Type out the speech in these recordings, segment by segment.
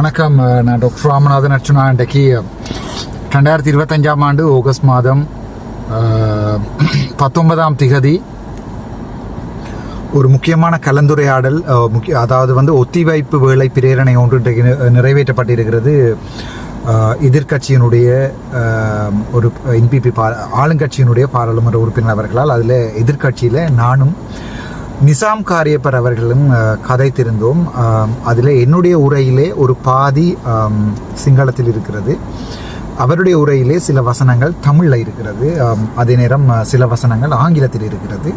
வணக்கம். நான் டாக்டர் ராமநாதன் அர்ச்சுனா இன்றைக்கு ரெண்டாயிரத்தி இருபத்தஞ்சாம் ஆண்டு ஆகஸ்ட் மாதம் பத்தொன்பதாம் திகதி ஒரு முக்கியமான கலந்துரையாடல் முக்கிய அதாவது வந்து ஒத்திவைப்பு வேலை பிரேரணை ஒன்று இன்றைக்கு நிறைவேற்றப்பட்டிருக்கிறது. எதிர்கட்சியினுடைய எதிர்க்கட்சியினுடைய ஒரு என்பிபி பா ஆளுங்கட்சியினுடைய பாராளுமன்ற உறுப்பினர் அவர்களால் அதில் எதிர்க்கட்சியில் நானும் நிசாம் காரியப்பர் அவர்களும் அஹ், கதைத்திருந்தோம் அதில் என்னுடைய உரையிலே ஒரு பாதி ஆம், சிங்களத்தில் இருக்கிறது அவருடைய உரையிலே சில வசனங்கள் தமிழில் இருக்கிறது ஆம், அதே நேரம் அஹ், சில வசனங்கள் ஆங்கிலத்தில் இருக்கிறது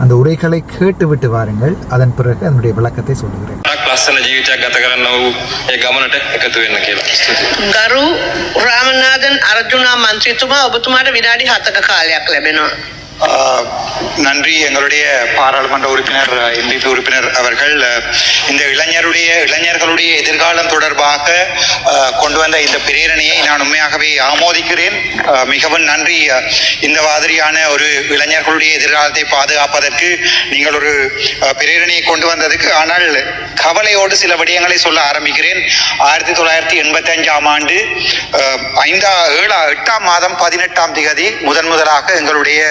அந்த உரைகளை கேட்டுவிட்டு வாருங்கள் அதன் பிறகு அதனுடைய விளக்கத்தை சொல்லுகிறேன் ක් ලස්සන ජීවිතයක් ගත කරන්න වූ ඒ ගමනට එකතු වෙන්න කියලා. ස්තුතියි. ගරු රාමනාදන් අර්ජුනා මන්ත්‍රීතුමා ඔබතුමාට විනාඩි හතක කාලයක් ලැබෙනවා. நன்றி. எங்களுடைய பாராளுமன்ற உறுப்பினர் எம்பிபி உறுப்பினர் அவர்கள் இந்த இளைஞருடைய இளைஞர்களுடைய எதிர்காலம் தொடர்பாக கொண்டு வந்த இந்த பிரேரணையை நான் உண்மையாகவே ஆமோதிக்கிறேன். மிகவும் நன்றி. இந்த மாதிரியான ஒரு இளைஞர்களுடைய எதிர்காலத்தை பாதுகாப்பதற்கு நீங்கள் ஒரு பிரேரணையை கொண்டு வந்ததுக்கு ஆனால் கவலையோடு சில விடயங்களை சொல்ல ஆரம்பிக்கிறேன். ஆயிரத்தி தொள்ளாயிரத்தி எண்பத்தி அஞ்சாம் ஆண்டு ஐந்தா ஏழா எட்டாம் மாதம் பதினெட்டாம் திகதி முதன் முதலாக எங்களுடைய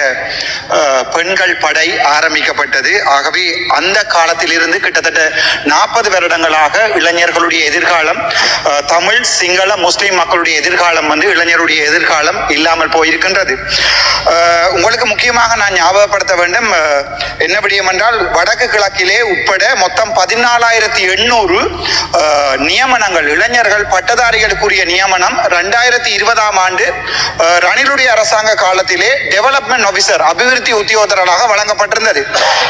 பெண்கள் படை ஆரம்பிக்கப்பட்டது. ஆகவே அந்த காலத்திலிருந்து கிட்டத்தட்ட நாற்பது வருடங்களாக இளைஞர்களுடைய எதிர்காலம் தமிழ் சிங்கள முஸ்லீம் மக்களுடைய எதிர்காலம் வந்து இளைஞருடைய எதிர்காலம் இல்லாமல் போயிருக்கின்றது. உங்களுக்கு முக்கியமாக நான் ஞாபகப்படுத்த வேண்டும் என்ன விடியம் என்றால் வடக்கு கிழக்கிலே உட்பட மொத்தம் பதினாலாயிரத்தி எண்ணூறு நியமனங்கள் இளைஞர்கள் பட்டதாரிகளுக்குரிய நியமனம் ரெண்டாயிரத்தி இருபதாம் ஆண்டு ரணிலுடைய அரசாங்க காலத்திலே டெவலப்மெண்ட் ஆபீசர் அபிவிருத்தி உத்தியோகத்தராக வழங்கப்பட்டிருந்தது.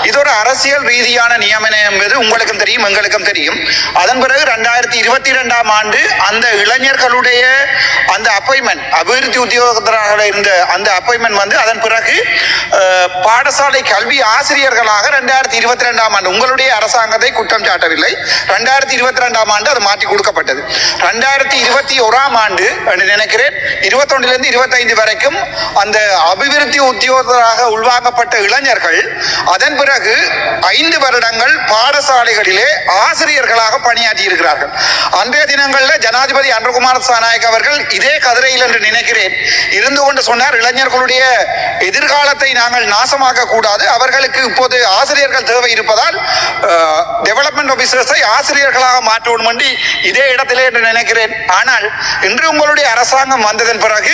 இது ஒரு அரசியல் ரீதியான நியமனம் என்பது உங்களுக்கும் தெரியும் எங்களுக்கும் தெரியும். அதன் பிறகு ரெண்டாயிரத்தி இருபத்தி இரண்டாம் ஆண்டு அந்த இளைஞர்களுடைய அந்த அப்பாயின்மெண்ட் அபிவிருத்தி உத்தியோகத்தராக இருந்த அந்த அப்பாயின்மெண்ட் வந்து அதன் பிறகு பாடசாலை கல்வி ஆசிரியர்களாக ரெண்டாயிரத்தி இருபத்தி ரெண்டாம் ஆண்டு உங்களுடைய அரசாங்கத்தை குற்றம் சாட்டவில்லை. ரெண்டாயிரத்தி இருபத்தி ரெண்டாம் ஆண்டு அது மாற்றி கொடுக்கப்பட்டது. ரெண்டாயிரத்தி இருபத்தி ஓராம் ஆண்டு என்று நினைக்கிறேன் இருபத்தொன்னுலேருந்து இருபத்தைந்து வரைக்கும் அந்த அபிவிருத்தி உத்தியோகத்தராக உள்வாங்கப்பட்ட இளைஞர்கள் அதன் பிறகு ஐந்து வருடங்கள் பாடசாலைகளிலே ஆசிரியர்களாக பணியாற்றி இருக்கிறார்கள் அன்றைய தினங்களில் ஜனாதிபதி அன்றகுமார் சாநாயக் அவர்கள் இதே கதிரையில் என்று நினைக்கிறேன். இருந்து கொண்டு சொன்னார் இளைஞர்களுடைய எதிர்காலத்தை நாங்கள் நாசமாக்க கூடாது. அவர்களுக்கு இப்போது ஆசிரியர்கள் தேவை இருப்பதால் டெவலப்மெண்ட் ஆபீசர்ஸை ஆசிரியர்களாக மாற்றுவோம் வேண்டி இதே இடத்திலே என்று நினைக்கிறேன். ஆனால் இன்று உங்களுடைய அரசாங்கம் வந்ததன் பிறகு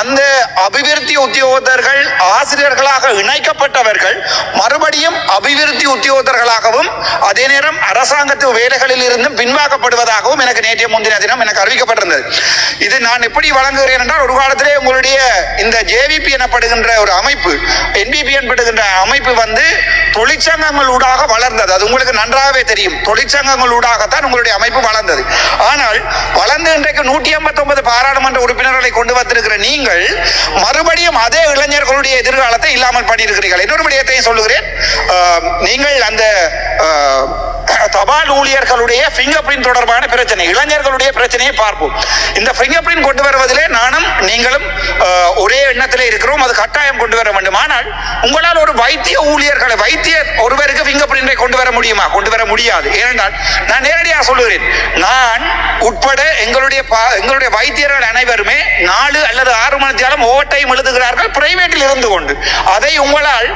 அந்த அபிவிருத்தி உத்தியோகத்தர்கள் ஆசிரியர் ஊழியர்களாக இணைக்கப்பட்டவர்கள் மறுபடியும் அபிவிருத்தி உத்தியோகத்தர்களாகவும் அதே நேரம் அரசாங்கத்து வேலைகளில் இருந்தும் பின்வாக்கப்படுவதாகவும் எனக்கு நேற்றைய முந்தின தினம் எனக்கு அறிவிக்கப்பட்டிருந்தது. இது நான் எப்படி வழங்குகிறேன் என்றால் ஒரு காலத்திலே உங்களுடைய இந்த ஜேவிபி எனப்படுகின்ற ஒரு அமைப்பு என்பிபி எனப்படுகின்ற அமைப்பு வந்து தொழிற்சங்கங்கள் ஊடாக வளர்ந்தது. அது உங்களுக்கு நன்றாகவே தெரியும். தொழிற்சங்கங்கள் ஊடாகத்தான் உங்களுடைய அமைப்பு வளர்ந்தது. ஆனால் வளர்ந்து இன்றைக்கு நூற்றி ஐம்பத்தி ஒன்பது பாராளுமன்ற உறுப்பினர்களை கொண்டு வந்திருக்கிற நீங்கள் மறுபடியும் அதே இளைஞர் உங்களுடைய எதிர்காலத்தை இல்லாமல் பண்ணியிருக்கிறீர்கள். இன்னொரு விடயத்தையும் சொல்லுகிறேன். நீங்கள் அந்த தபால் ஊழியர்களுடைய பிங்கர் பிரிண்ட் தொடர்பான பிரச்சனை இளைஞர்களுடைய பிரச்சனையை பார்ப்போம். இந்த பிங்கர் பிரிண்ட் கொண்டு வருவதிலே நானும் நீங்களும் ஒரே எண்ணத்தில் இருக்கிறோம். அது கட்டாயம் கொண்டு வர வேண்டும். ஆனால் உங்களால் ஒரு வைத்திய ஊழியர்களை வைத்திய ஒருவருக்கு பிங்கர் பிரிண்டை கொண்டு வர முடியுமா? கொண்டு வர முடியாது. ஏனென்றால் நான் நேரடியாக சொல்லுகிறேன். நான் உட்பட எங்களுடைய எங்களுடைய வைத்தியர்கள் அனைவருமே நாலு அல்லது ஆறு மணி நேரம் ஓவர் டைம் எழுதுகிறார்கள் பிரைவேட்டில் இருந்து கொண்டு அதை உங்களால்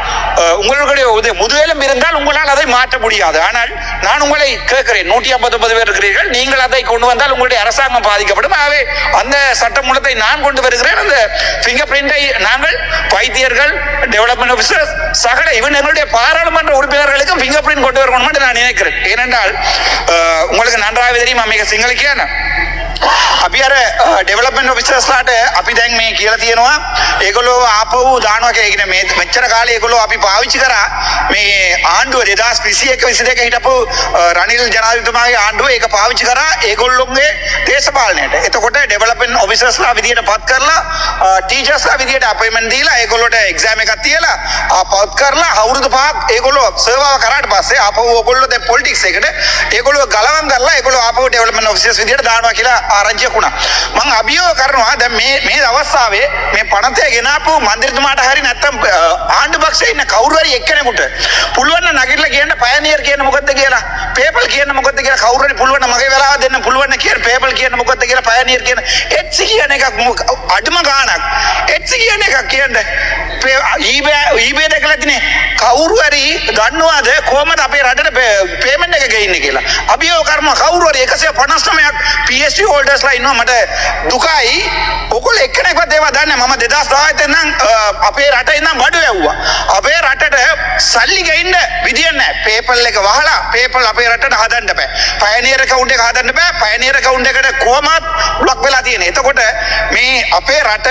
உங்களுடைய முதுகெலும் இருந்தால் உங்களால் அதை மாற்ற முடியாது. ஆனால் நான் உங்களை கேட்கிறேன் நூற்றி ஐம்பத்தி ஒன்பது பேர் இருக்கிறீர்கள் நீங்கள் அதை கொண்டு வந்தால் உங்களுடைய அரசாங்கம் பாதிக்கப்படும். ஆகவே அந்த சட்டமூலத்தை நான் கொண்டு வருகிறேன். அந்த பிங்கர் பிரிண்டை நாங்கள் வைத்தியர்கள் டெவலப்மெண்ட் ஆஃபீஸர்ஸ் சகல இவன் எங்களுடைய பாராளுமன்ற உறுப்பினர்களுக்கும் பிங்கர் பிரிண்ட் கொண்டு வரணும் நான் நினைக்கிறேன். ஏனென்றால் உங்களுக்கு நன்றாக தெரியும் அமைக அமைக்க சிங்களுக்கு අපි අර ඩෙවලප්මන්ට් ඔෆිසර්ස්ලාට අපි දැන් මේ කියලා තියෙනවා ඒගොල්ලෝ ආපහු දානවා කියලා. ඒ කියන්නේ මේ මෙච්චර කාලේ ඒගොල්ලෝ අපි පාවිච්චි කරා මේ ආණ්ඩුව 2021 22 හිටපු අ, රනිල් ජනාධිපතිතුමාගේ ආණ්ඩුව ඒක පාවිච්චි කරා ඒගොල්ලොන්ගේ දේශපාලනයට. එතකොට ඩෙවලප්මන්ට් ඔෆිසර්ස්ලා විදියට පත් කරලා ටීචර්ස්ලා විදියට අපොයින්ට්මන්ට් දීලා ඒගොල්ලොට එක්සෑම් එකක් තියලා ආ, පත් කරලා අවුරුදු පහක් ඒගොල්ලෝ සර්වාව කරාට පස්සේ ආපහු ඕගොල්ලෝ දැන් පොලිටික්ස් එකට ඒගොල්ලෝ ගලවම් කරලා ඒගොල්ලෝ ආපහු ඩෙවලප්මන්ට් ඔෆිසර්ස් විදියට දානවා කියලා ආරංචියක් වුණා. මම අභියෝග කරනවා දැන් මේ මේ අවස්ථාවේ මේ පනතේ ගෙනාපු මන්ත්‍රීතුමාට හරි නැත්තම් අ, ආණ්ඩු පක්ෂයේ ඉන්න කවුරු හරි එක්කෙනෙකුට පුළුවන් නම් නගිටලා කියන්න පයනියර් කියන මොකද්ද කියලා පේපල් කියන මොකද්ද කියලා කවුරු හරි පුළුවන් නම් මගේ වෙලාව දෙන්න පුළුවන් නම් කියන පේපල් කියන මොකද්ද කියලා පයනියර් කියන එච්සි කියන එකක් මොක- අඩුම ගාණක් එච්සි කියන එකක් කියන්න ඊබේ ඊබේ දැකලා තිනේ කවුරු හරි දන්නවාද කොහමද අපේ රටට පේමන්ට් එක ගෙයින්නේ කියලා අභියෝග කරනවා කවුරු හරි 159ක් PhD හෝල්ඩර්ස්ලා ඉන්නවා මට දුකයි ඔගොල්ලෝ එක්කෙනෙක්වත් ඒවා දන්නේ. මම 2010 ඉඳන් අපේ රටේ ඉඳන් බඩු යවුවා අපේ රටට සල්ලි ගෙයින්න විදියක් නැහැ පේපල් එක වහලා පේපල් අපේ රටට හදන්න බෑ පයනියර් account එක හදන්න බෑ පයනියර් account එකට කොහමත් බ්ලොක් වෙලා තියෙන. එතකොට මේ අපේ රට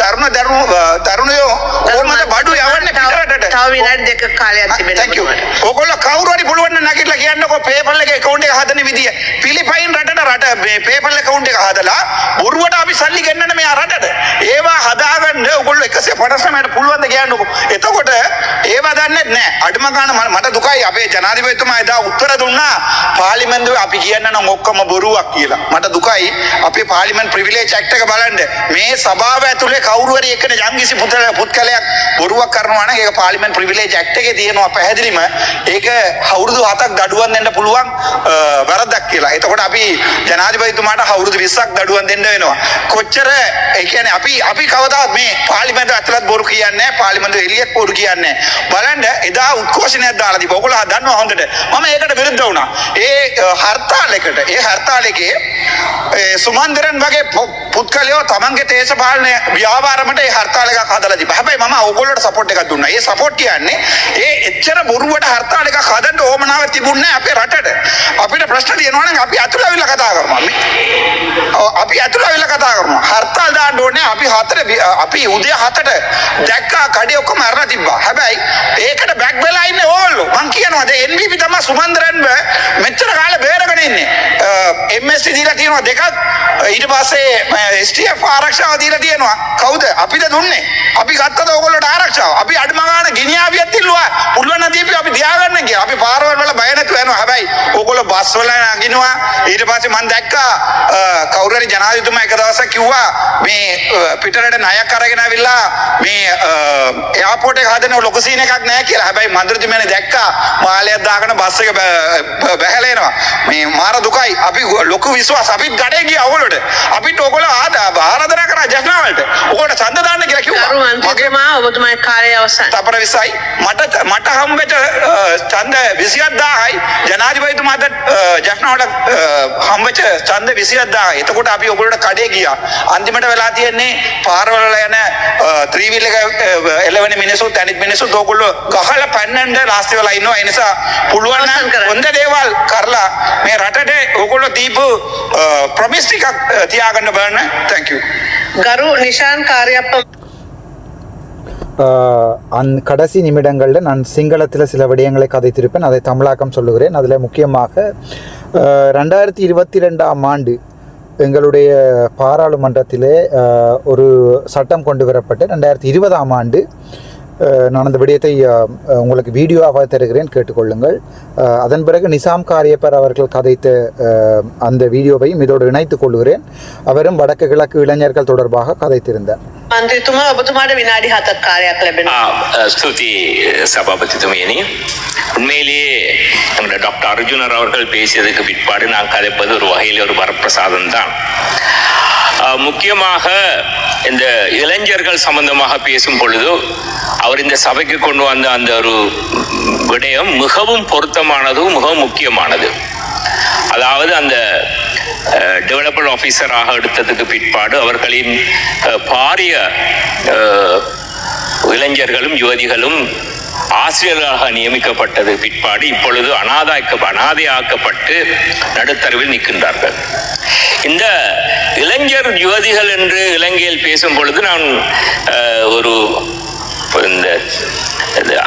තරුණ දරුණු තරුණයෝ කොහොමද බඩු යවන්නේ පිට රටට තව විනාඩි දෙක කාලයක් තිබෙනවා thank you. ඔයගොල්ලෝ කවුරු හරි පුළුවන් නම් නැගිටලා කියන්නකෝ PayPal එකේ account එක හදන විදිය. පිලිපයින් රටට රට මේ PayPal account එක හදලා බොරුවට අපි සල්ලි ගෙන්නන මෙයා රටට. ඒවා හදාගන්න ඔයගොල්ලෝ 159ට පුළුවන් ද කියන්නකෝ. එතකොට ඒවා දන්නේ නැහැ. අඩුම ගන්න මම- මට දුකයි අපේ ජනාධිපතිතුමා එදා උත්තර දුන්නා පාර්ලිමේන්තුවේ අපි කියන්න නම් ඔක්කොම බොරුවක් කියලා. මට දුකයි අපේ පාර්ලිමේන්තු ප්‍රිවිලේජ් ඇක්ට් එක බලන්න. මේ සභාව ඇතුලේ කවුරු හරි එකන යම්කිසි පුතල පුත්කලයක් බොරුවක් කරනවා නම් ඒක පාර්ලිමේන්තු ප්‍රිවිලේජ් ඇක්ට් එකේ තියෙනවා පැහැදිලිම. ඒක අවුරුදු 7ක් දඩුවම් දෙන්න පුළුවන් අ, වැරද්දක් කියලා. එතකොට අපි ජනාධිපතිතුමාට අවුරුදු 20ක් දඩුවම් දෙන්න වෙනවා. කොච්චර ඒ කියන්නේ අපි අපි කවදාවත් මේ පාර්ලිමේන්තුව ඇතුළත් බොරු කියන්නේ නැහැ. පාර්ලිමේන්තුව එළියට බොරු කියන්නේ නැහැ. බලන්න එදා උද්ඝෝෂණයක් දාලා තිබ්බා. ඔයගොල්ලෝ දන්නවා හොඳට. මම ඒකට විරුද්ධ වුණා. ඒ අ, හර්තාලයකට ඒ හර්තාලයේ ඒ සුමන්දරන් වගේ පො- පුද්ගලයෝ තමන්ගේ දේශපාලන ව්‍යාපාරමට ඒ හර්තාල එකක් හදලා තිබ්බා. හැබැයි මම ඕගොල්ලෝට සපෝට් එකක් දුන්නා. ඒ සපෝට් කියන්නේ ඒ එච්චර බොරුවට හර්තාල එකක් හදන්න ඕමනාව තිබුණේ නැහැ අපේ රටට. අපිට ප්‍රශ්න තියෙනවා නම් අපි අතුල අවිල්ලා කතා කරනවා. මේ- ඔව්, අපි අතුල අවිල්ලා කතා කරනවා. හර්තාල් දාන්න ඕනේ අපි හතර වි- අපි උදේ හතට දැක්කා කඩේ ඔක්කොම අරලා තිබ්බා. හැබැයි ඒකට බැක් වෙලා ඉන්නේ ඕගොල්ලෝ. මං කියනවා දැන් NBP තමයි සුමන්දරන්ව මෙච්චර කාලේ බේරගෙන ඉන්නේ. MSC දීලා තියෙනවා දෙකක් ඊට පස්සේ STF ආරක්ෂාව දීලා තියෙනවා. කවුද? අපිද දුන්නේ. අපි ගත්තද ඕගොල්ලෝට ආරක්ෂාව. අපි අඩුම ගාන ගිනියාවියක් තිල්ලුවා. පුළුවන් නම් දීපි අපි තියාගන්න කියලා. අපි පාරවල් වල බය නැතුව යනවා. හැබැයි ඕගොල්ලෝ බස් වල නගිනවා. ඊට පස්සේ මම දැක්කා අ, කවුරු හරි ජනාධිපතිතුමා එක දවසක් කිව්වා මේ අ, පිටරට ණයක් අරගෙන ඇවිල්ලා මේ එයාපෝට් එක හදන ලොකු සීන් එකක් නැහැ කියලා. හැබැයි මන්ත්‍රීතුමනේ දැක්කා මාලයක් දාගෙන බස් එක බැ- බැ- බැහැලා එනවා. මේ මාර දුකයි. අපි ලොකු විශ්වාස අපිත් ගඩේ ගියා ඕගොල්ලෝට. අපිට ඕගොල්ලෝ ආදා ආරාධනා කරා ජෆ්නා වලට. ඕගොල්ලෝ ඡන්ද දාන්න කියලා කිව්වා. ගරු මගේ ඔබතුමාගේ කාලය අවසන්. තපර විසයි. මට මට හම්බෙට චන්ද විසියත්දාහයි ජනාධිපතිතුමාට ජක්නවට හම්බච චන්ද විසියත්දා එතකොට අපි ඔගොලට කඩේ ගියා. අන්තිමට වෙලා තියෙන්නේ පාරවල යන ත්‍රීවිල් එක එලවන මිනිසු තැනිත් මිනිසු ඔගොල්ල ගහල පැන්නන්ට ලාස්ති වෙලා ඉන්නවා. ඒ නිසා පුළුවන් නම්. හොඳ දේවල් කරලා මේ රටට ඔගොල්ලෝ දීපු ප්‍රොමිස් ටිකක් තියාගන්න බලන්න thank you. ගරු නිශාන් කාර්යප්ප அந் கடைசி நிமிடங்களில் நான் சிங்களத்தில் சில விடயங்களை கதைத்திருப்பேன். அதை தமிழாக்கம் சொல்லுகிறேன். அதில் முக்கியமாக ரெண்டாயிரத்தி இருபத்தி ரெண்டாம் ஆண்டு எங்களுடைய பாராளுமன்றத்திலே ஒரு சட்டம் கொண்டு வரப்பட்டு ரெண்டாயிரத்தி இருபதாம் ஆண்டு நான் அந்த விடயத்தை உங்களுக்கு வீடியோவாக தருகிறேன். கேட்டுக்கொள்ளுங்கள். அதன் பிறகு நிசாம் காரியப்பர் அவர்கள் கதைத்த அந்த வீடியோவையும் இதோடு இணைத்துக் கொள்கிறேன் அவரும் வடக்கு கிழக்கு இளைஞர்கள் தொடர்பாக கதைத்திருந்தார். මන්ත්‍රීතුමා ඔබතුමාට විනාඩි හතක් කාලයක් ලැබෙනවා. ஆ, ஸ்துதி சபாபதித்துமையனி உண்மையிலேயே நம்முடைய டாக்டர் அர்ஜுனர் அவர்கள் பேசியதுக்கு பிற்பாடு நான் கதைப்பது ஒரு வகையில் ஒரு வரப்பிரசாதம் தான் முக்கியமாக இந்த இளைஞர்கள் சம்பந்தமாக பேசும் பொழுது அவர் இந்த சபைக்கு கொண்டு வந்த அந்த ஒரு விடயம் மிகவும் பொருத்தமானதும் மிகவும் முக்கியமானது அதாவது அந்த டெவலப்மெண்ட் ஆஃபீஸராக எடுத்ததுக்கு பிற்பாடு அவர்களின் பாரிய இளைஞர்களும் யுவதிகளும் ஆசிரியர்களாக நியமிக்கப்பட்டது பிற்பாடு இப்பொழுது அனாதாக்க அனாதையாக்கப்பட்டு நடுத்தரவில் நிற்கின்றார்கள். இந்த இளைஞர் யுவதிகள் என்று இலங்கையில் பேசும் பொழுது நான் ஒரு இந்த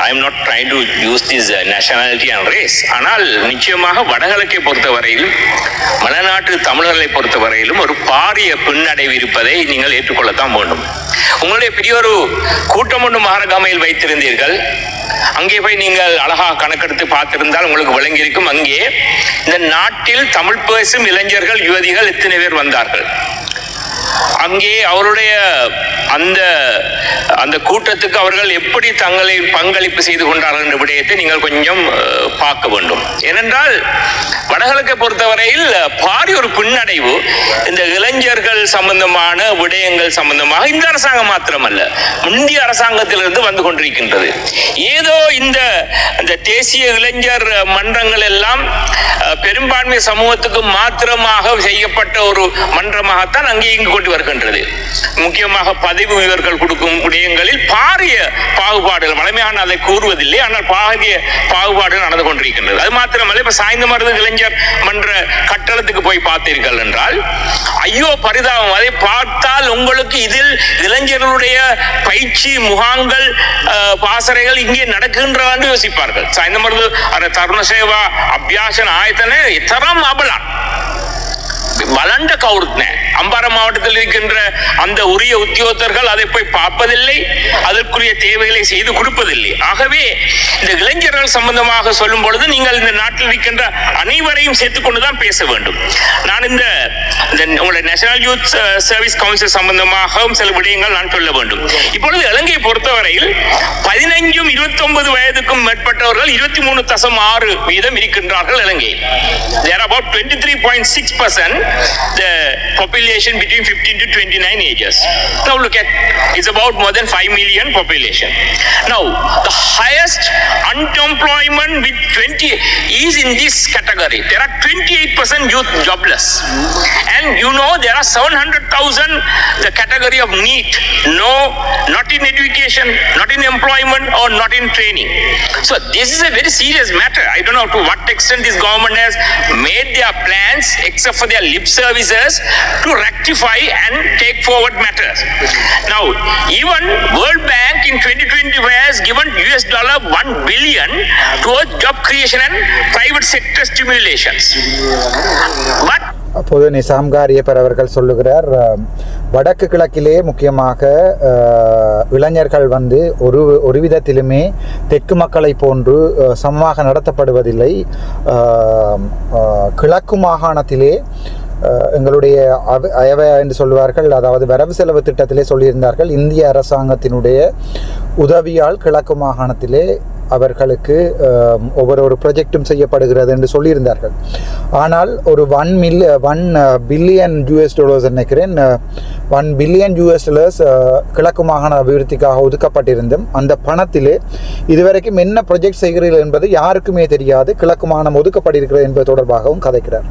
I am not try to use this nationality and race ஆனால் நிச்சயமாக வடகிழக்கை பொறுத்தவரையில் மலைநாட்டு தமிழர்களை பொறுத்தவரையிலும் ஒரு பாரிய பின்னடைவு இருப்பதை நீங்கள் ஏற்றுக்கொள்ளத்தான் வேண்டும். உங்களுடைய பெரிய ஒரு கூட்டம் ஒன்று மாரகாமையில் வைத்திருந்தீர்கள். அங்கே போய் நீங்கள் அழகாக கணக்கெடுத்து பார்த்திருந்தால் உங்களுக்கு விளங்கியிருக்கும். அங்கே இந்த நாட்டில் தமிழ் பேசும் இளைஞர்கள் யுவதிகள் எத்தனை பேர் வந்தார்கள்? அங்கே அவருடைய அந்த அந்த கூட்டத்துக்கு அவர்கள் எப்படி தங்களை பங்களிப்பு செய்து கொண்டார்கள் என்ற விடயத்தை நீங்கள் கொஞ்சம் பார்க்க வேண்டும். ஏனென்றால் வடகிழக்கை பொறுத்தவரையில் பாரி ஒரு பின்னடைவு. இந்த இளைஞர்கள் சம்பந்தமான விடயங்கள் சம்பந்தமாக இந்த அரசாங்கம் மாத்திரமல்ல முந்தைய அரசாங்கத்திலிருந்து வந்து கொண்டிருக்கின்றது. ஏதோ இந்த இந்த தேசிய இளைஞர் மன்றங்கள் எல்லாம் பெரும்பான்மை சமூகத்துக்கு மாத்திரமாக செய்யப்பட்ட ஒரு மன்றமாகத்தான் அங்கே இங்கு கொண்டு வருகின்றது. முக்கியமாக பதிவு இவர்கள் கொடுக்கும் விடயங்களில் பாரிய பாகுபாடுகள் வளமையான அதை கூறுவதில்லை. ஆனால் பாரிய பாகுபாடுகள் நடந்து கொண்டிருக்கின்றது. அது மாத்திரமல்ல இப்ப சாய்ந்த மருந்து இளைஞர் மன்ற கட்டளத்துக்கு போய் பார்த்தீர்கள் என்றால் ஐயோ பரிதாபம் அதை பார்த்தால் உங்களுக்கு இதில் இளைஞர்களுடைய பயிற்சி முகாங்கள் பாசறைகள் இங்கே நடக்கின்றன யோசிப்பார்கள். சாய்ந்த மருந்து அர தருண சேவா அபியாசன் ஆயத்தன தரம் அபலான். வளர்ந்த கவுருத்ன அம்பாரம் மாவட்டத்தில் இருக்கின்ற அந்த உரிய உத்தியோகத்தர்கள் அதை போய் பார்ப்பதில்லை அதற்குரிய தேவைகளை செய்து கொடுப்பதில்லை. ஆகவே இந்த இளைஞர்கள் சம்பந்தமாக சொல்லும் பொழுது நீங்கள் இந்த நாட்டில் இருக்கின்ற அனைவரையும் சேர்த்துக்கொண்டுதான் பேச வேண்டும். நான் இந்த நம்முடைய நேஷனல் யூத் சர்வீஸ் கவுன்சில் சம்பந்தமாகவும் சில விடயங்கள் நான் சொல்ல வேண்டும் இப்பொழுது இலங்கையை பொறுத்தவரையில் பதினைஞ்சும் இருபத்தி ஒன்பது வயதுக்கும் மேற்பட்டவர்கள் இருபத்தி மூணு தசம் ஆறு வீதம் இருக்கின்றார்கள் இலங்கையில் there about twenty three point six percent population between fifteen to twenty nine ages Now look at it's about more than 5 million population. Now the highest unemployment with 20 is in this category. There are 28% youth jobless. And you know there are 700,000 the category of need. no not in education not in employment or not in training. So this is a very serious matter. I don't know to what extent this government has made their plans except for their lip services to rectify and take forward matters. Now even world bank in 2020 has given us dollar 1 billion towards job creation and private sector stimulations. But பொது நிசாம் காரியப்பர் அவர்கள் சொல்லுகிறார் வடக்கு கிழக்கிலே முக்கியமாக இளைஞர்கள் வந்து ஒரு ஒரு விதத்திலுமே தெற்கு மக்களை போன்று சமமாக நடத்தப்படுவதில்லை. கிழக்கு மாகாணத்திலே எங்களுடைய அவ- என்று சொல்வார்கள் அதாவது வரவு செலவு திட்டத்திலே சொல்லியிருந்தார்கள் இந்திய அரசாங்கத்தினுடைய உதவியால் கிழக்கு மாகாணத்திலே அவர்களுக்கு ஒவ்வொரு ஒரு ப்ரொஜெக்டும் செய்யப்படுகிறது என்று சொல்லியிருந்தார்கள். ஆனால் ஒரு one mil one billion US dollars நினைக்கிறேன் ஒன் பில்லியன் யூஎஸ் டாலர்ஸ் கிழக்கு மாகாண அபிவிருத்திக்காக ஒதுக்கப்பட்டிருந்தும் அந்த பணத்திலே இதுவரைக்கும் என்ன ப்ரொஜெக்ட் செய்கிறீர்கள் என்பது யாருக்குமே தெரியாது கிழக்கு மாகாணம் ஒதுக்கப்பட்டிருக்கிறது என்பது தொடர்பாகவும் கதைக்கிறார்.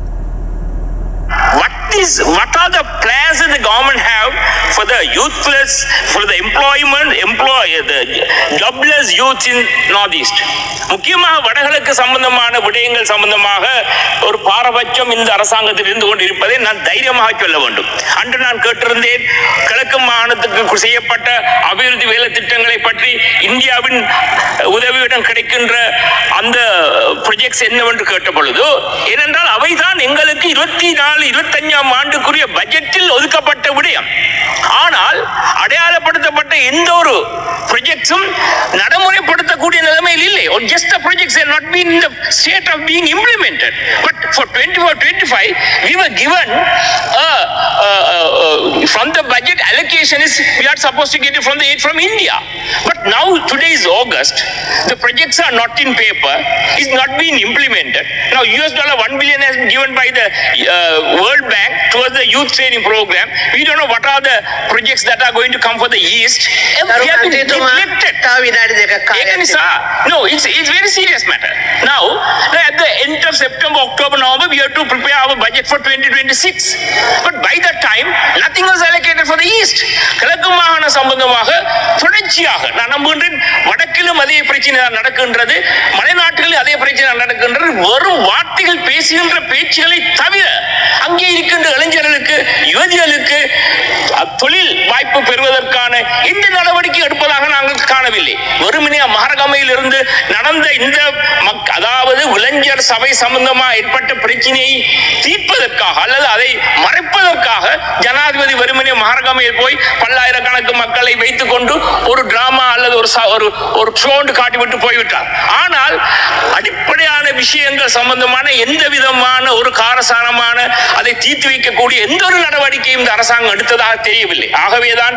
What is what are the plans that the government have for the youthless for the employment employ the jobless youth in northeast. முக்கியமாக வடகிழக்கு சம்பந்தமான விடயங்கள் சம்பந்தமாக ஒரு பாரபட்சம் இந்த அரசாங்கத்தில் இருந்து கொண்டிருப்பதை நான் தைரியமாக சொல்ல வேண்டும். அன்று நான் கேட்டிருந்தேன் கிழக்கு மாகாணத்துக்கு செய்யப்பட்ட அபிவிருத்தி வேலை திட்டங்களை பற்றி இந்தியாவின் உதவியுடன் கிடைக்கின்ற அந்த ப்ரொஜெக்ட்ஸ் என்னவென்று கேட்ட பொழுது ஏனென்றால் அவைதான் எங்களுக்கு இருபத்தி நாலு இருபத்தஞ்சாம் ஆண்டுக்குரிய பட்ஜெட்டில் ஒதுக்கப்பட்ட விடயம் ஆனால் அடையாளப்படுத்தப்பட்ட எந்த ஒரு ப்ரொஜெக்ட்ஸும் நடைமுறைப்படுத்தக்கூடிய நிலைமையில் இல்லை or just the projects have not been in the state of being implemented but for 24 25 we were given a, uh, uh, from the budget allocation is we are supposed to get it from the aid from India but now today is August the projects are not in paper is not being implemented now US dollar 1 billion has been given by the uh, World Bank towards the youth training program program. We don't know what are the projects that are going to come for the East. We have been neglected. No, it's, it's very serious matter. Now, at the end of September, October, November, we have to prepare our budget for 2026. But by that time, nothing was allocated for the East. கிழக்கு மாகாண சம்பந்தமாக தொடர்ச்சியாக நான் நம்புகின்றேன் வடக்கிலும் அதே பிரச்சனை நடக்கின்றது மலைநாட்டிலும் அதே பிரச்சனை நடக்கின்றது வெறும் வார்த்தைகள் பேசுகின்ற பேச்சுகளை தவிர அங்கே இருக்கின்ற இளைஞர்களுக்கு யுவதி அஹ், தொழில் வாய்ப்பு பெறுவதற்கான எந்த நடவடிக்கை எடுப்பதாக நாங்கள் காணவில்லை. வெறுமனே மாரகமையில் இருந்து நடந்த இந்த அதாவது இளைஞர் சபை சம்பந்தமாக ஏற்பட்ட பிரச்சனையை தீர்ப்பதற்காக அல்லது அதை மறைப்பதற்காக ஜனாதிபதி வெறுமனே மகரகமையில் போய் பல்லாயிரக்கணக்கு மக்களை வைத்துக் கொண்டு ஒரு டிராமா அல்லது ஒரு ஒரு ஒரு ஷோண்டு காட்டிவிட்டு போய்விட்டார். ஆனால் அடிப்படையான விஷயங்கள் சம்பந்தமான எந்த விதமான ஒரு காரசாரமான அதை தீர்த்து வைக்கக்கூடிய எந்த ஒரு நடவடிக்கையும் இந்த அரசாங்கம் எடுத்ததாக தெரியவில்லை. ஆகவேதான்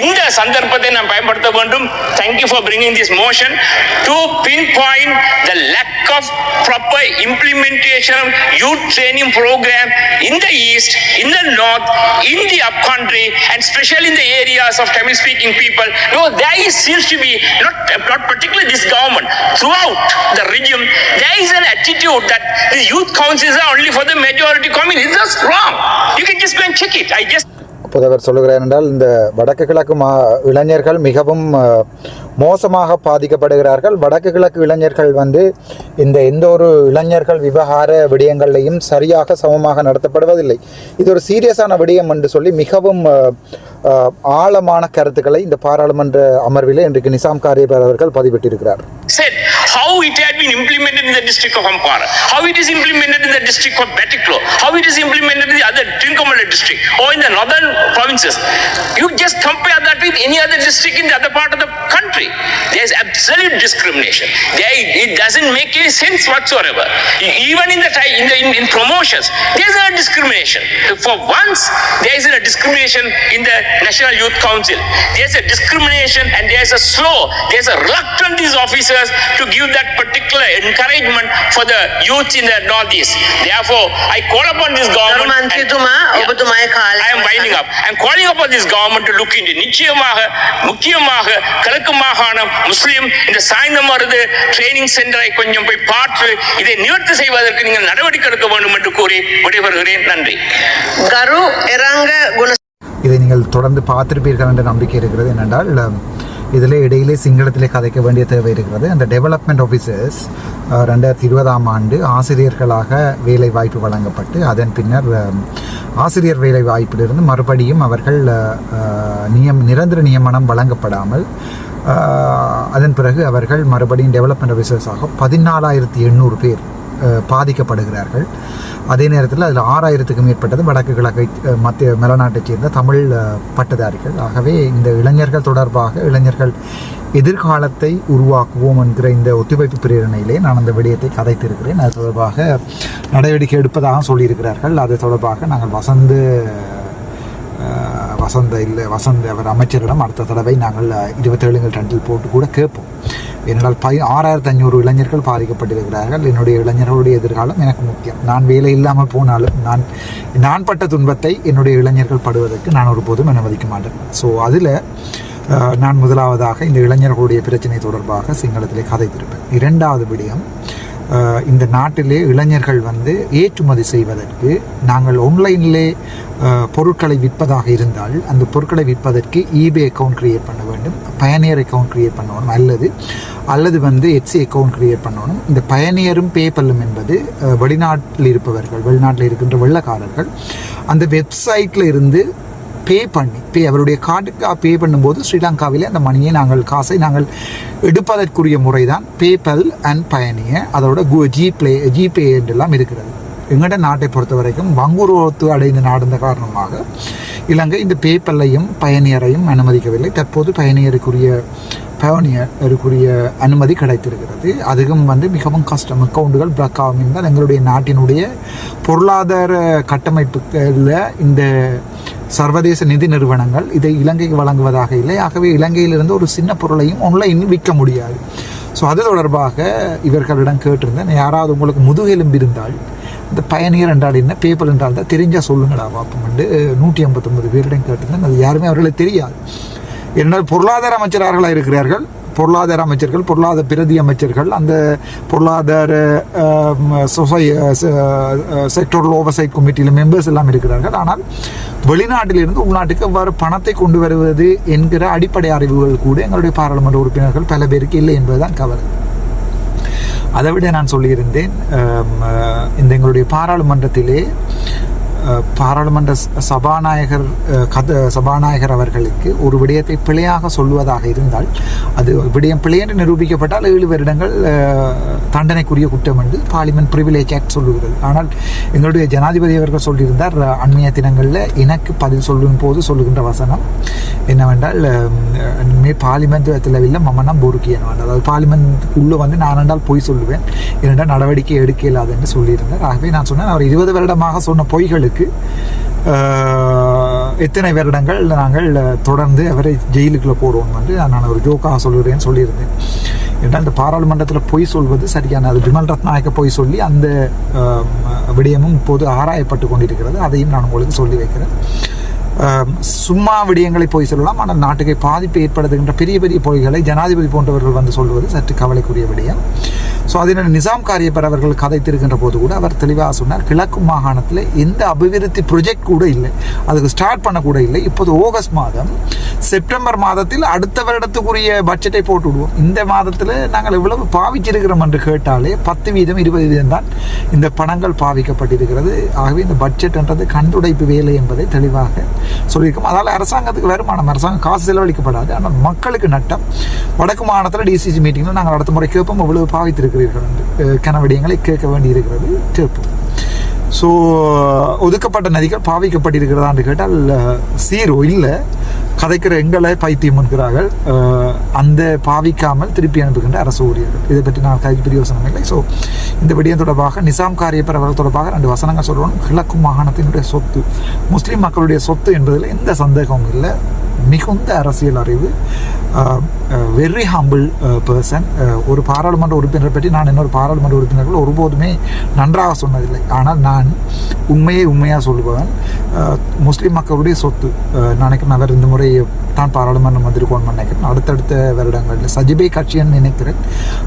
இந்த சந்தர்ப்பத்தை நாம் பயன்படுத்த வேண்டும். Thank you for bringing this motion to pinpoint the lack of proper implementation youth training program in the east in the in north, in the upcountry, and especially in the areas of Tamil speaking people. No, there is, seems to be, not, not particularly this government, throughout the region, there is an attitude that the youth councils are only for the majority community. It's wrong. You can just go and check it. I just புதவர் சொல்லுகிறார் என்றால் இந்த வடக்கு கிழக்கு மா இளைஞர்கள் மிகவும் மோசமாக பாதிக்கப்படுகிறார்கள். வடக்கு கிழக்கு இளைஞர்கள் வந்து இந்த எந்த ஒரு இளைஞர்கள் விவகார விடயங்களையும் சரியாக சமமாக நடத்தப்படுவதில்லை. இது ஒரு சீரியஸான விடயம் என்று சொல்லி மிகவும் ஆழமான கருத்துக்களை இந்த பாராளுமன்ற அமர்விலே இன்றைக்கு நிசாம் காரியபர் அவர்கள் பதிவிட்டிருக்கிறார். How it had been implemented in the district of Ampara, how it is implemented in the district of Batiklo, how it is implemented in the other Trincomalee district or in the northern provinces. You just compare that with any other district in the other part of the country. There's absolute discrimination. It doesn't make any sense whatsoever. Even in the in, the, in, in promotions, there's a discrimination. For once, there is a discrimination in the National Youth Council. There's a discrimination and there's a slow, there's a reluctant these officers to give that particular encouragement for the youth in the Northeast. Therefore, I call upon this government. And, yeah, I am winding up. I am calling upon this government to look into நிச்சயமாக முக்கியமாக கிழக்கு முஸ்லீம் இந்த சாய்ந்தம் வருது training சென்டரை கொஞ்சம் போய் பார்த்து இதை நிவர்த்தி செய்வதற்கு நீங்கள் நடவடிக்கை எடுக்க வேண்டும் என்று கூறி விடைபெறுகிறேன் நன்றி. கரு இறங்க குண இதை நீங்கள் தொடர்ந்து பார்த்திருப்பீர்கள் என்ற நம்பிக்கை இருக்கிறது. என்னென்றால் இதில் இடையிலே சிங்களத்திலே கதைக்க வேண்டிய தேவை இருக்கிறது. அந்த டெவலப்மெண்ட் ஆஃபீஸர்ஸ் ரெண்டாயிரத்தி இருபதாம் ஆண்டு ஆசிரியர்களாக வேலை வாய்ப்பு வழங்கப்பட்டு அதன் பின்னர் ஆசிரியர் வேலை வாய்ப்பிலிருந்து மறுபடியும் அவர்கள் நியம் நிரந்தர நியமனம் வழங்கப்படாமல் அதன் பிறகு அவர்கள் மறுபடியும் டெவலப்மெண்ட் ஆஃபீஸர்ஸாக பதினாலாயிரத்தி எண்ணூறு பேர் பாதிக்கப்படுகிறார்கள். அதே நேரத்தில் அதில் ஆறாயிரத்துக்கும் மேற்பட்டது வடக்கு கிழக்கை மத்திய மேலநாட்டைச் சேர்ந்த தமிழ் பட்டதாரிகள். ஆகவே இந்த இளைஞர்கள் தொடர்பாக இளைஞர்கள் எதிர்காலத்தை உருவாக்குவோம் என்கிற இந்த ஒத்திவைப்பு பிரேரணையிலே நான் அந்த விடயத்தை கதைத்திருக்கிறேன். அது தொடர்பாக நடவடிக்கை எடுப்பதாக சொல்லியிருக்கிறார்கள். அது தொடர்பாக நாங்கள் வசந்து வசந்த இல்லை வசந்த அவர் அமைச்சரிடம் அடுத்த தடவை நாங்கள் இருபத்தேழுங்கள் ரெண்டில் போட்டு கூட கேட்போம். என்னால் பதி ஆறாயிரத்து ஐநூறு இளைஞர்கள் பாதிக்கப்பட்டிருக்கிறார்கள். என்னுடைய இளைஞர்களுடைய எதிர்காலம் எனக்கு முக்கியம். நான் வேலை இல்லாமல் போனாலும் நான் நான் பட்ட துன்பத்தை என்னுடைய இளைஞர்கள் படுவதற்கு நான் ஒருபோதும் அனுமதிக்க மாட்டேன். ஸோ அதில் நான் முதலாவதாக இந்த இளைஞர்களுடைய பிரச்சனை தொடர்பாக சிங்களத்திலே கதைத்திருப்பேன் இரண்டாவது விடயம் இந்த நாட்டிலே இளைஞர்கள் வந்து ஏற்றுமதி செய்வதற்கு நாங்கள் ஆன்லைனிலே பொருட்களை விற்பதாக இருந்தால் அந்த பொருட்களை விற்பதற்கு இபே அக்கௌண்ட் கிரியேட் பண்ண வேண்டும் பயனியர் அக்கௌண்ட் கிரியேட் பண்ணணும் அல்லது அல்லது வந்து எட்சி அக்கௌண்ட் கிரியேட் பண்ணணும். இந்த பயனியரும் பேபல்லும் என்பது வெளிநாட்டில் இருப்பவர்கள் வெளிநாட்டில் இருக்கின்ற வெள்ளக்காரர்கள் அந்த வெப்சைட்டில் இருந்து பே பண்ணி பே அவருடைய கார்டுக்கு பே பண்ணும்போது ஸ்ரீலங்காவிலே அந்த மணியை நாங்கள் காசை நாங்கள் எடுப்பதற்குரிய முறை தான் பேபல் அண்ட் பயணிய அதோட கு ஜிபே ஜிபே என்றெல்லாம் இருக்கிறது. எங்கள்ட நாட்டை பொறுத்த வரைக்கும் வங்குரோத்து அடைந்து நடந்த காரணமாக இலங்கை இந்த பேப்பல்லையும் பயணியரையும் அனுமதிக்கவில்லை. தற்போது பயணியருக்குரிய பயணியருக்குரிய அனுமதி கிடைத்திருக்கிறது. அதுவும் வந்து மிகவும் கஷ்டம். அக்கௌண்டுகள் பிளாக் ஆகும் என்றால் எங்களுடைய நாட்டினுடைய பொருளாதார கட்டமைப்புகளில் இந்த சர்வதேச நிதி நிறுவனங்கள் இதை இலங்கைக்கு வழங்குவதாக இல்லை. ஆகவே இலங்கையிலிருந்து ஒரு சின்ன பொருளையும் ஆன்லைன் விற்க முடியாது. ஸோ அது தொடர்பாக இவர்களிடம் கேட்டிருந்தேன். யாராவது உங்களுக்கு முதுகெலும்பு இருந்தால் இந்த பயணியர் என்றால் என்ன பேப்பர் என்றால் தான் தெரிஞ்சால் சொல்லுங்கடா பார்ப்போம் நூற்றி ஐம்பத்தொம்பது பேரிடம் கேட்டிருந்தேன். அது யாருமே அவர்களுக்கு தெரியாது. என்ன பொருளாதார அமைச்சரார்களாக இருக்கிறார்கள். பொருளாதார அமைச்சர்கள் பொருளாதார பிரதி அமைச்சர்கள் அந்த பொருளாதார சொசை செக்டோரல் ஓவர்சைட் கமிட்டியில் மெம்பர்ஸ் எல்லாம் இருக்கிறார்கள். ஆனால் வெளிநாட்டிலிருந்து உள்நாட்டுக்கு எவ்வாறு பணத்தை கொண்டு வருவது என்கிற அடிப்படை அறிவுகள் கூட எங்களுடைய பாராளுமன்ற உறுப்பினர்கள் பல பேருக்கு இல்லை என்பதுதான் கவலை. அதை விட நான் சொல்லியிருந்தேன் இந்த எங்களுடைய பாராளுமன்றத்திலே பாராளுமன்ற சபாநாயகர் கத சபாநாயகர் அவர்களுக்கு ஒரு விடயத்தை பிழையாக சொல்வதாக இருந்தால் அது விடயம் பிழை என்று நிரூபிக்கப்பட்டால் ஏழு வருடங்கள் தண்டனைக்குரிய குற்றம் என்று பார்லிமெண்ட் பிரிவிலேஜ் ஆக்ட் சொல்லுகிறது. ஆனால் எங்களுடைய ஜனாதிபதி அவர்கள் சொல்லியிருந்தார் அண்மைய தினங்களில் எனக்கு பதில் சொல்லும் போது சொல்லுகின்ற வசனம் என்னவென்றால் மே பார்லிமெண்ட் இல்லை மமனம் பொறுக்கியன் அதாவது பார்லிமெண்ட்டுக்குள்ளே வந்து நான் என்றால் பொய் சொல்லுவேன் இரண்டால் நடவடிக்கை எடுக்க இயலாது என்று சொல்லியிருந்தார். ஆகவே நான் சொன்னேன் அவர் இருபது வருடமாக சொன்ன பொய்களுக்கு அஹ், எத்தனை வருடங்கள் நாங்கள் தொடர்ந்து அவரை ஜெயிலுக்குள்ளே போடுவோம் வந்து நான் ஒரு ஜோக்காக சொல்கிறேன்னு சொல்லியிருந்தேன். என்றால் இந்த பாராளுமன்றத்தில் பொய் சொல்வது சரியான அது விமல் ரத்நாயக்க பொய் சொல்லி அந்த விடயமும் இப்போது ஆராயப்பட்டு கொண்டிருக்கிறது. அதையும் நான் உங்களுக்கு சொல்லி வைக்கிறேன். சும்மா விடயங்களை போய் சொல்லலாம் ஆனால் நாட்டுக்கு பாதிப்பு ஏற்படுத்துகின்ற பெரிய பெரிய பொய்களை ஜனாதிபதி போன்றவர்கள் வந்து சொல்வது சற்று கவலைக்குரிய விடயம். ஸோ அதனால் நிசாம் காரியப்பர் அவர்கள் கதைத்திருக்கின்ற போது கூட அவர் தெளிவாக சொன்னார் கிழக்கு மாகாணத்தில் எந்த அபிவிருத்தி ப்ரொஜெக்ட் கூட இல்லை. அதுக்கு ஸ்டார்ட் பண்ண கூட இல்லை. இப்போது ஆகஸ்ட் மாதம் செப்டம்பர் மாதத்தில் அடுத்த வருடத்துக்குரிய பட்ஜெட்டை போட்டு விடுவோம். இந்த மாதத்தில் நாங்கள் எவ்வளவு பாவிச்சிருக்கிறோம் என்று கேட்டாலே பத்து வீதம் இருபது வீதம் தான் இந்த பணங்கள் பாவிக்கப்பட்டிருக்கிறது. ஆகவே இந்த பட்ஜெட்ன்றது கண்டுடைப்பு வேலை என்பதை தெளிவாக சொல்லியிருக்கோம். அதால் அரசாங்கத்துக்கு வருமானம் அரசாங்கம் காசு செலவழிக்கப்படாது. ஆனால் மக்களுக்கு நட்டம். வடக்கு மாகாணத்தில் டிசிசி மீட்டிங்கில் நாங்கள் அடுத்த முறை கேட்போம். எவ்வளவு பாவித்திருக்கிறீர்கள் என்று கனவடியங்களை கேட்க வேண்டியிருக்கிறது. கேட்போம் ஸோ ஒதுக்கப்பட்ட நதிகள் பாவிக்கப்பட்டிருக்கிறதான்னு கேட்டால் சீரோ இல்லை. கதைக்கிற எங்களை பைத்தியம் என்கிறார்கள் அந்த பாவிக்காமல் திருப்பி அனுப்புகின்ற அரசு ஊழியர்கள். இதை பற்றி நான் கை வசனம் இல்லை ஸோ இந்த விடயம் தொடர்பாக நிசாம் காரிய பரவல் தொடர்பாக ரெண்டு வசனங்கள் சொல்லணும். கிழக்கு மாகாணத்தினுடைய சொத்து. முஸ்லீம் மக்களுடைய சொத்து என்பதில் எந்த சந்தேகமும் இல்லை. மிகுந்த அரசியல் அறிவு. வெரி ஹம்பிள் பர்சன் ஒரு பாராளுமன்ற உறுப்பினரை பற்றி நான் இன்னொரு பாராளுமன்ற உறுப்பினர்கள் ஒருபோதுமே நன்றாக சொன்னதில்லை. ஆனால் நான் உண்மையை உண்மையாக சொல்லுபவன் முஸ்லீம் மக்களுடைய சொத்து. நினைக்கிறேன் அவர் இந்த முறை தான் பாராளுமன்றம் வந்திருக்கோன்னு நினைக்கிறேன். அடுத்தடுத்த வருடங்களில் சஜிபை கட்சின்னு நினைக்கிறேன்.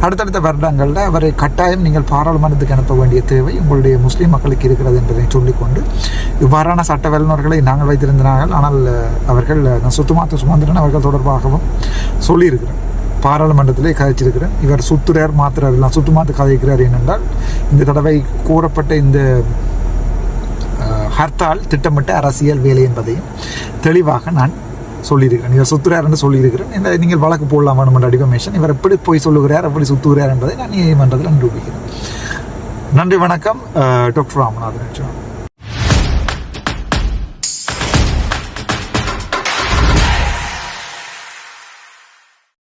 அடுத்தடுத்த வருடங்களில் அவரை கட்டாயம் நீங்கள் பாராளுமன்றத்துக்கு அனுப்ப வேண்டிய தேவை உங்களுடைய முஸ்லீம் மக்களுக்கு இருக்கிறது என்பதை சொல்லிக்கொண்டு இவ்வாறான சட்ட வல்லுநர்களை நாங்கள் வைத்திருந்தார்கள் ஆனால் அவர்கள் நான் சுமந்திரன் அவர்கள் தொடர்பாகவும் சொல்லியிருக்கிறேன். பாராளுமன்றத்திலே கதைச்சிருக்கிறேன். இவர் சுத்துறார் மாத்திரார் நான் சுத்துமாத்து கதைக்கிறார் ஏனென்றால் இந்த தடவை கூறப்பட்ட இந்த ஹர்த்தால் திட்டமிட்ட அரசியல் வேலை என்பதையும் தெளிவாக நான் சொல்லியிருக்கிறேன். இவர் சுத்துறார் என்று சொல்லியிருக்கிறேன். இந்த நீங்கள் வழக்கு போடலாம் வேணுமென்ற டிஃபமேஷன் இவர் எப்படி போய் சொல்லுகிறார் எப்படி சுத்துகிறார் என்பதை நான் நீதிமன்றத்தில் நிரூபிக்கிறேன். நன்றி வணக்கம். டாக்டர் ராமநாதன்.